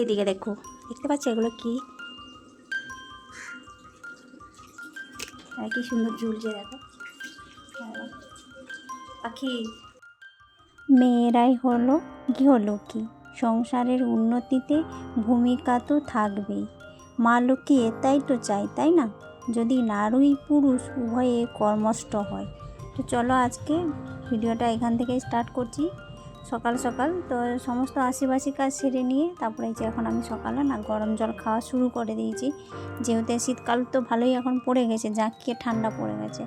ওইদিকে দেখো দেখতে পাচ্ছ এগুলো কি? হ্যাঁ, কি সুন্দর ঝুলছে দেখো। হ্যাঁ। পাখি। মেয়েরাই হলো গৃহলক্ষ্মী। সংসারের উন্নতিতে ভূমিকা তো থাকবেই। মা লক্ষ্মী এটাই তো চাই তাই না? যদি নারী পুরুষ উভয়ে কর্মস্থ হয়। তো চলো আজকে ভিডিওটা এখান থেকে স্টার্ট করছি। সকাল সকাল তো সমস্ত আশিবাসী কাজ সেরে নিয়ে তারপরে যে এখন আমি সকালে না গরম জল খাওয়া শুরু করে দিয়েছি। যেহেতু শীতকাল তো ভালোই এখন পড়ে গেছে জাঁকিয়ে ঠান্ডা পড়ে গেছে।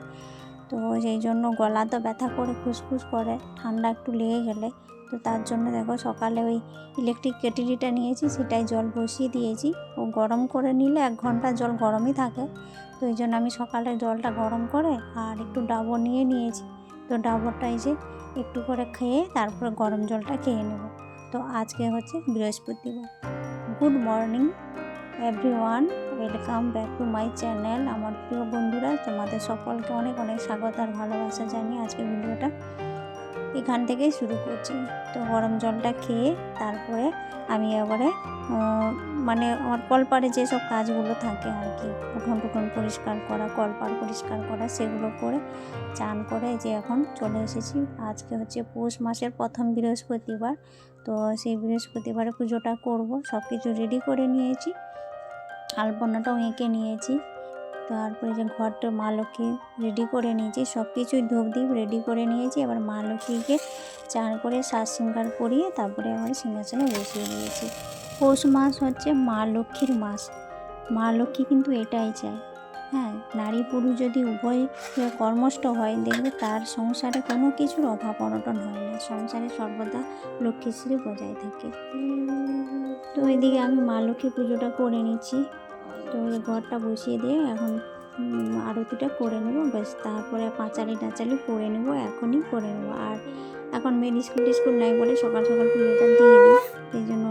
তো সেই জন্য গলা তো ব্যথা করে খুসখুস করে, ঠান্ডা একটু লেগে গেলে। তো তার জন্য দেখো সকালে ওই ইলেকট্রিক কেটলিটা নিয়েছি, সেটাই জল বসিয়ে দিয়েছি। ও গরম করে নিলে এক ঘণ্টা জল গরমই থাকে। তো এই জন্য আমি সকালে জলটা গরম করে আর একটু ডাবর নিয়ে নিয়েছি। তো ডাবরটা এই যে একটু করে খেয়ে তারপরে গরম জলটা খেয়ে নেব। তো আজকে হচ্ছে বৃহস্পতিবার। Good morning, everyone. Welcome back to my channel. আমার প্রিয় বন্ধুরা, তোমাদের সকলকে অনেক অনেক স্বাগত আর ভালোবাসা জানিয়ে আজকে ভিডিওটা এখান থেকেই শুরু করছি। তো গরম জলটা খেয়ে তারপরে আমি এবারে মানে আমার কলপারে যেসব কাজগুলো থাকে আর কি, উঠোন টুঠোন পরিষ্কার করা কলপার পরিষ্কার করা, সেগুলো করে চান করে যে এখন চলে এসেছি। আজকে হচ্ছে পৌষ মাসের প্রথম বৃহস্পতিবার, তো সেই বৃহস্পতিবারে পুজোটা করব সব কিছু রেডি করে নিয়েছি। আলপনাটাও এঁকে নিয়েছি। তারপরে যে ঘরটা মা লক্ষ্মী রেডি করে নিয়েছি সব কিছুই ধূপ দ্বীপ রেডি করে নিয়েছি। এবার মা লক্ষ্মীকে চান করে সাজ শৃঙ্গার করিয়ে তারপরে আমার সিংহাসনে বসিয়ে দিয়েছি। পৌষ মাস হচ্ছে মা লক্ষ্মীর মাস। মা লক্ষ্মী কিন্তু এটাই চায়। হ্যাঁ নারী পুরুষ যদি উভয় কর্মস্থ হয়, দেখবে তার সংসারে কোনো কিছুর অভাব অনটন হয় না। সংসারে সর্বদা লক্ষ্মীশ্রী বজায় থাকে। তো এদিকে আমি মা লক্ষ্মী পুজোটা করে নিচ্ছি। তো ঘরটা বসিয়ে দিয়ে এখন আরতিটা করে নেব। ব্যাস, তারপরে পাঁচালি টাচালি করে নেব, এখনই করে নেব। আর এখন মেয়ের স্কুল টিস্কুল নাই বলে সকাল সকাল পুজোটা দিয়ে দিই। সেই জন্য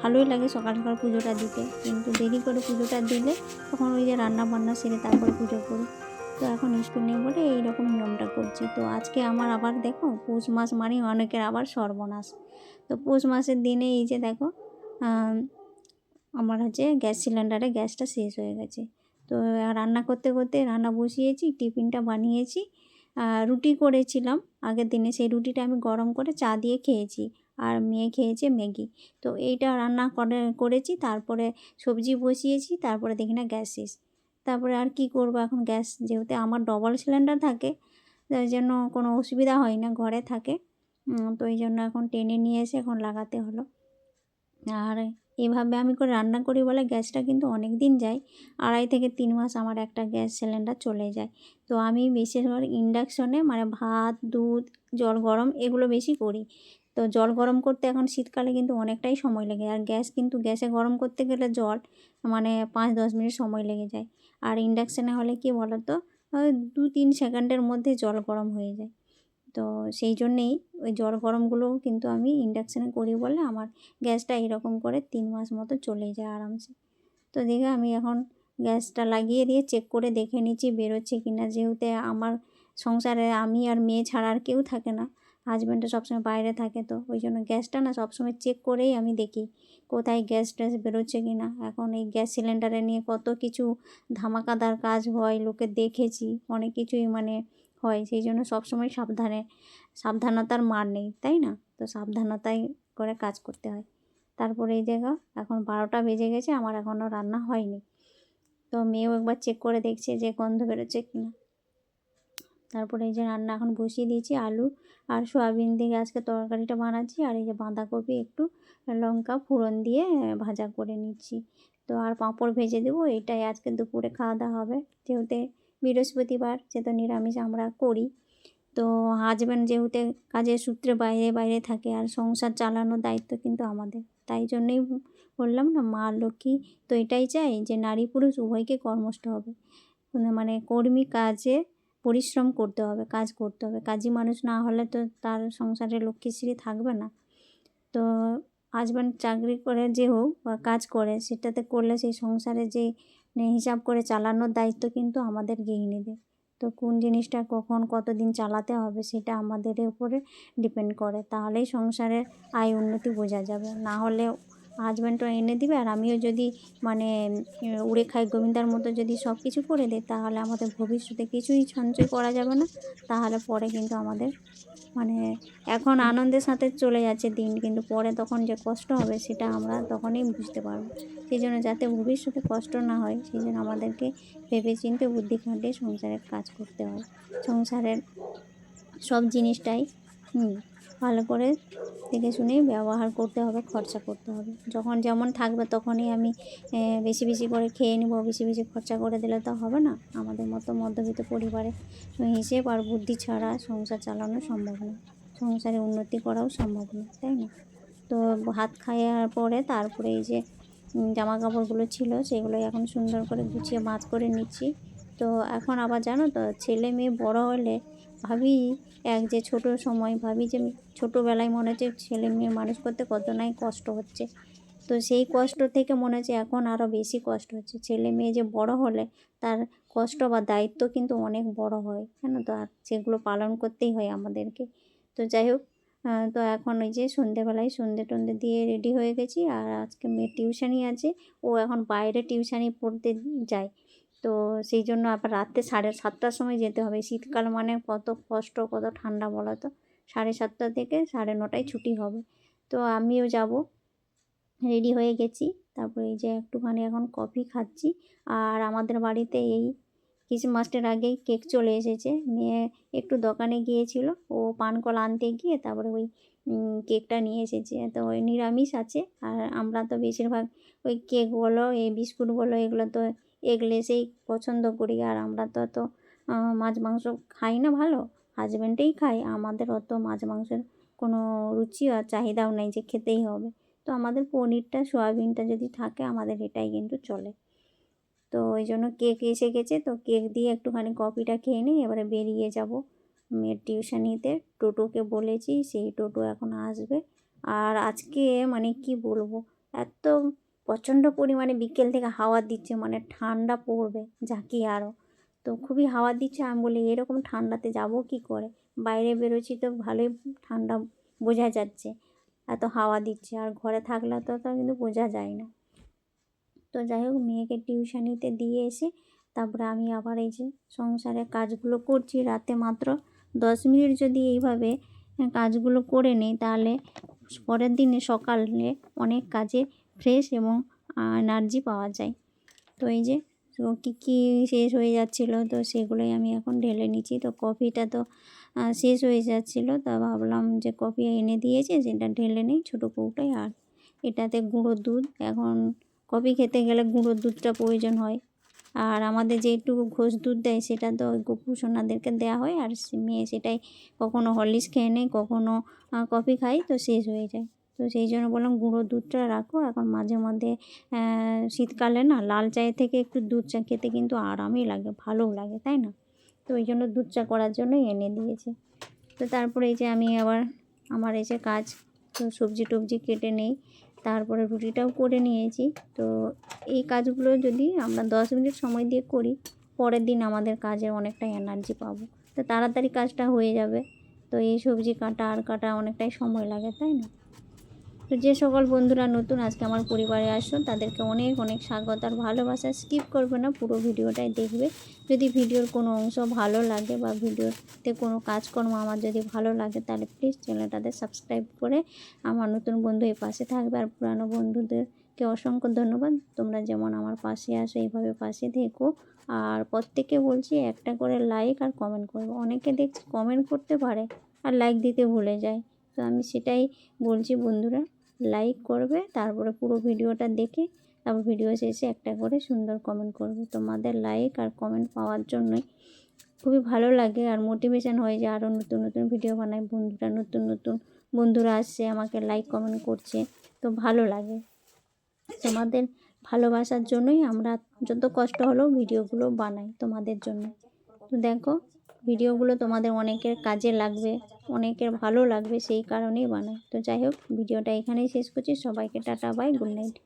ভালোই লাগে সকাল সকাল পুজোটা দিতে। কিন্তু দেরি করে পুজোটা দিলে তখন ওই যে রান্না বান্না সেরে তারপরে পুজো করি। তো এখন স্কুল নেই বলে এইরকম নিয়মটা করছি। তো আজকে আমার আবার দেখো পৌষ মাস মানে অনেকের আবার সর্বনাশ। তো পৌষ মাসের দিনে এই যে দেখো আমার হচ্ছে গ্যাস সিলিন্ডারে গ্যাসটা শেষ হয়ে গেছে। তো রান্না করতে করতে রান্না বসিয়েছি, টিফিনটা বানিয়েছি রুটি করেছিলাম। আগের দিনে সেই রুটিটা আমি গরম করে চা দিয়ে খেয়েছি, আর মেয়ে খেয়েছে ম্যাগি। তো এইটা রান্না করে, করেছি, তারপরে সবজি বসিয়েছি, তারপরে দেখি না গ্যাস শেষ। তারপরে আর কি করব এখন গ্যাস? যেহেতু আমার ডবল সিলিন্ডার থাকে, তাই জন্য কোনো অসুবিধা হয় না, ঘরে থাকে। তো এই জন্য এখন টেনে নিয়ে এসে এখন লাগাতে হলো। আর এইভাবে আমি করে রান্না করি বলে গ্যাসটা কিন্তু অনেক দিন যায়। আড়াই থেকে তিন মাস আমার একটা গ্যাস সিলিন্ডার চলে যায়। তো আমি বিশেষ করে ইন্ডাকশনে মানে ভাত, দুধ, জল গরম এগুলো বেশি করি। তো জল গরম করতে এখন শীতকালে কিন্তু অনেকটাই সময় লাগে আর গ্যাস কিন্তু গ্যাসে গরম করতে গেলে জল মানে পাঁচ দশ মিনিট সময় লেগে যায়। আর ইন্ডাকশানে হলে কি বলো তো ওই দু তিন সেকেন্ডের মধ্যে জল গরম হয়ে যায়। তো সেই জন্যেই ওই জ্বর গরমগুলোও কিন্তু আমি ইন্ডাকশানে করি বলে আমার গ্যাসটা এরকম করে তিন মাস মতো চলে যায় আরামসে। তো দেখে আমি এখন গ্যাসটা লাগিয়ে দিয়ে চেক করে দেখে নিচ্ছি বেরোচ্ছে কি না যেহেতু আমার সংসারে আমি আর মেয়ে ছাড়া আর কেউ থাকে না হাজব্যান্ডটা সবসময় বাইরে থাকে তো, ওই জন্য গ্যাসটা না সবসময় চেক করেই আমি দেখি কোথায় গ্যাস ট্যাস বেরোচ্ছে কি না এখন এই গ্যাস সিলিন্ডারে নিয়ে কত কিছু ধামাকাদার কাজ হয়, লোকে দেখেছি, অনেক কিছুই মানে হয়, সেই জন্য সবসময় সাবধানে, সাবধানতার মার নেই, তাই না? তো সাবধানতাই করে কাজ করতে হয়। তারপরে এই জায়গা এখন বারোটা বেজে গেছে, আমার এখনও রান্না হয়নি। তো মেয়েও একবার চেক করে দেখছে যে গন্ধ বেরোচ্ছে কি না। তারপরে এই যে রান্না এখন বসিয়ে দিয়েছি, আলু আর সয়াবিন দিয়ে আজকে তরকারিটা বানাচ্ছি, আর এই যে বাঁধাকপি একটু লঙ্কা ফোড়ন দিয়ে ভাজা করে নিচ্ছি। তো আর পাঁপড় ভেজে দেবো, এটাই আজকে দুপুরে খাওয়া দাওয়া হবে, যেহেতু বৃহস্পতিবার যেহেতু নিরামিষ আমরা করি, তো হাজব্যান্ড যেহেতু কাজের সূত্রে বাইরে বাইরে থাকে আর সংসার চালানোর দায়িত্ব কিন্তু আমাদের। তাই জন্যই বললাম না, মা লক্ষ্মী তো এটাই চাই যে নারী পুরুষ উভয়কে কর্মস্থ হবে। মানে কর্মী কাজে পরিশ্রম করতে হবে, কাজ করতে হবে। কাজী মানুষ না হলে তো তার সংসারে লক্ষ্মীশ্রী থাকবে না। তো হাজব্যান্ড চাকরি করে যে হোক বা কাজ করে, সেটাতে করলে সেই সংসারে যে হিসাব করে চালানোর দায়িত্ব কিন্তু আমাদের গৃহিণীদের। তো কোন জিনিসটা কখন কতদিন চালাতে হবে সেটা আমাদের উপরে ডিপেন্ড করে। তাহলেই সংসারের আয় উন্নতি বোঝা যাবে। না হলে হাজব্যান্ডও এনে দিবে আর আমিও যদি মানে উড়ে খাই গোবিন্দার মতো যদি সব কিছু করে দিই, তাহলে আমাদের ভবিষ্যতে কিছুই সঞ্চয় করা যাবে না। তাহলে পরে কিন্তু আমাদের মানে এখন আনন্দের সাথে চলে যাচ্ছে দিন, কিন্তু পরে তখন যে কষ্ট হবে সেটা আমরা তখনই বুঝতে পারব। সেই জন্য যাতে ভবিষ্যতে কষ্ট না হয়, সেই জন্য আমাদেরকে ভেবে চিনতে বুদ্ধি খাটিয়ে সংসারের কাজ করতে হয় সংসারের সব জিনিসটাই, হুম। ভালো করে দেখে শুনে ব্যবহার করতে হবে, খরচা করতে হবে। যখন যেমন থাকবে তখনই আমি বেশি বেশি করে খেয়ে নেব, বেশি বেশি খরচা করে দিলে তো হবে না। আমাদের মতো মধ্যবিত্ত পরিবারে হিসেব আর বুদ্ধি ছাড়া সংসার চালানো সম্ভব না। সংসারে উন্নতি করাও সম্ভব না, তাই না? তো ভাত খাওয়ার পরে তারপরে এই যে জামা কাপড়গুলো ছিল সেগুলো এখন সুন্দর করে গুছিয়ে ভাঁজ করে নিচ্ছি। তো এখন আবার জানো তো, ছেলে মেয়ে বড় হলে ভাবি, এক যে ছোট সময় ভাবি যে ছোটোবেলায় মনে হচ্ছে ছেলে মেয়ে মানুষ করতে কত নাই কষ্ট হচ্ছে। তো সেই কষ্ট থেকে মনে হচ্ছে এখন আরও বেশি কষ্ট হচ্ছে। ছেলে মেয়ে যে বড় হলে তার কষ্ট বা দায়িত্ব কিন্তু অনেক বড় হয় জানো তো আর সেগুলো পালন করতেই হয় আমাদেরকে। তো যাই হোক তো এখন ওই যে সন্ধেবেলায় সন্ধে টন্ধে দিয়ে রেডি হয়ে গেছি আর আজকে মেয়ে টিউশানি আছে। ও এখন বাইরে টিউশানি পড়তে যায়। তো সেই জন্য আবার রাত্রে সাড়ে সাতটার সময় যেতে হবে। শীতকাল মানে কত কষ্ট, কত ঠান্ডা বলো তো? সাড়ে সাতটা থেকে সাড়ে নটায় ছুটি হবে। তো আমিও যাব। রেডি হয়ে গেছি। তারপরে এই যে একটুখানি এখন কফি খাচ্ছি। আর আমাদের বাড়িতে এই ক্রিসমাসের আগেই কেক চলে এসেছে। মেয়ে একটু দোকানে গিয়েছিল। ও পানকলা আনতে গিয়ে তারপরে ওই কেকটা নিয়ে এসেছে। তো ওই নিরামিষ আছে। আর আমরা তো বেশিরভাগ ওই কেক বলো, এই বিস্কুট বলো, এগুলো তো এগলেসেই পছন্দ করি। আর আমরা তো অত মাছ মাংস খাই না ভালো। হাজব্যান্ডেই খাই, আমাদের অত মাছ মাংসের কোনো রুচি আর চাহিদাও নেই যে খেতেই হবে। তো আমাদের পনিরটা, সোয়াবিনটা যদি থাকে, আমাদের এটাই কিন্তু চলে। তো ওই জন্য কেক এসে গেছে, তো কেক দিয়ে একটুখানি কফিটা খেয়ে নিই এবারে বেরিয়ে যাব। মেয়ের টিউশনিতে, টোটোকে বলেছি, সেই টোটো এখন আসবে। আর আজকে মানে কি বলব, এত প্রচণ্ড পরিমাণে বিকেল থেকে হাওয়া দিচ্ছে মানে ঠান্ডা পড়বে ঝাঁকি আরও তো খুবই হাওয়া দিচ্ছে, আমি বলি, এরকম ঠান্ডাতে যাব কি করে? বাইরে বেরোচ্ছি তো ভালোই ঠান্ডা বোঝা যাচ্ছে, এত হাওয়া দিচ্ছে, আর ঘরে থাকলে তো তো কিন্তু বোঝা যায় না। তো যাই হোক, মেয়েকে টিউশনিতে দিয়ে এসে তারপরে আমি আবার এই যে সংসারের কাজগুলো করছি, রাতে মাত্র দশ মিনিট যদি এইভাবে কাজগুলো করে নিই, তাহলে পরের দিনে সকালে অনেক কাজে ফ্রেশ এবং এনার্জি পাওয়া যায়। তো এই যে কী কী শেষ হয়ে যাচ্ছিল, তো সেগুলোই আমি এখন ঢেলে নিচ্ছি। তো কফিটা তো শেষ হয়ে যাচ্ছিল, তা ভাবলাম যে কফি এনে দিয়েছে, সেটা ঢেলে নিই, ছোটো কৌটায়। আর এটাতে গুঁড়ো দুধ, এখন কফি খেতে গেলে গুঁড়ো দুধটা প্রয়োজন হয়। আর আমাদের যেটুকু ঘোষ দুধ দেয়, সেটা তো গপু সোনাদেরকে দেওয়া হয়। আর মেয়ে সেটাই কখনো হরলিক্স খেয়ে নেয়, কখনো কফি খাই তো শেষ হয়ে যায়। তো সেই জন্য বললাম গুঁড়ো দুধটা রাখো। এখন মাঝে মধ্যে শীতকালে না লাল চায়ের থেকে একটু দুধ চা খেতে কিন্তু আরামই লাগে, ভালোও লাগে, তাই না? তো ওই জন্য দুধ চা করার জন্যই এনে দিয়েছে। তো তারপরে এই যে আমি আবার, আমার এই যে কাজ, তো সবজি টবজি কেটে নেই, তারপরে রুটিটাও করে নিয়েছি। তো এই কাজগুলো যদি আমরা দশ মিনিট সময় দিয়ে করি, পরের দিন আমাদের কাজে অনেকটা এনার্জি পাবো। তো তাড়াতাড়ি কাজটা হয়ে যাবে, তো এই সবজি কাটা আর কাটা অনেকটাই সময় লাগে, তাই না? তো যে সকল বন্ধুরা নতুন আজকে আমার পরিবারে আসো তাদেরকে অনেক অনেক স্বাগত আর ভালোবাসা। স্কিপ করবে না, পুরো ভিডিওটাই দেখবে। যদি ভিডিওর কোনো অংশ ভালো লাগে বা ভিডিওতে কোনো কাজকর্ম আমার যদি ভালো লাগে, তাহলে প্লিজ চ্যানেলটাতে সাবস্ক্রাইব করে আমার নতুন বন্ধু এই পাশে থাকবে। আর পুরানো বন্ধুদেরকে অসংখ্য ধন্যবাদ। তোমরা যেমন আমার পাশে আসো, এইভাবে পাশে থেকো। আর প্রত্যেকে বলছি, একটা করে লাইক আর কমেন্ট করব। অনেকে দেখছি কমেন্ট করতে পারে আর লাইক দিতে ভুলে যায়। তো আমি সেটাই বলছি বন্ধুরা। লাইক করবে, তারপরে পুরো ভিডিওটা দেখে তারপর ভিডিও শেষে একটা করে সুন্দর কমেন্ট করবে। তোমাদের লাইক আর কমেন্ট পাওয়ার জন্যই খুবই ভালো লাগে আর মোটিভেশন হয় যে আরও নতুন নতুন ভিডিও বানাই বন্ধুরা নতুন নতুন বন্ধুরা আসছে, আমাকে লাইক কমেন্ট করছে, তো ভালো লাগে। তোমাদের ভালোবাসার জন্যই আমরা যত কষ্ট হলেও ভিডিওগুলো বানাই তোমাদের জন্য। তো দেখো ভিডিওগুলো তোমাদের অনেকের কাজে লাগবে, অনেকের ভালো লাগবে, সেই কারণেই বানাই। তো যাই হোক, ভিডিওটা এখানেই শেষ করছি। সবাইকে টাটা, বাই, গুড নাইট।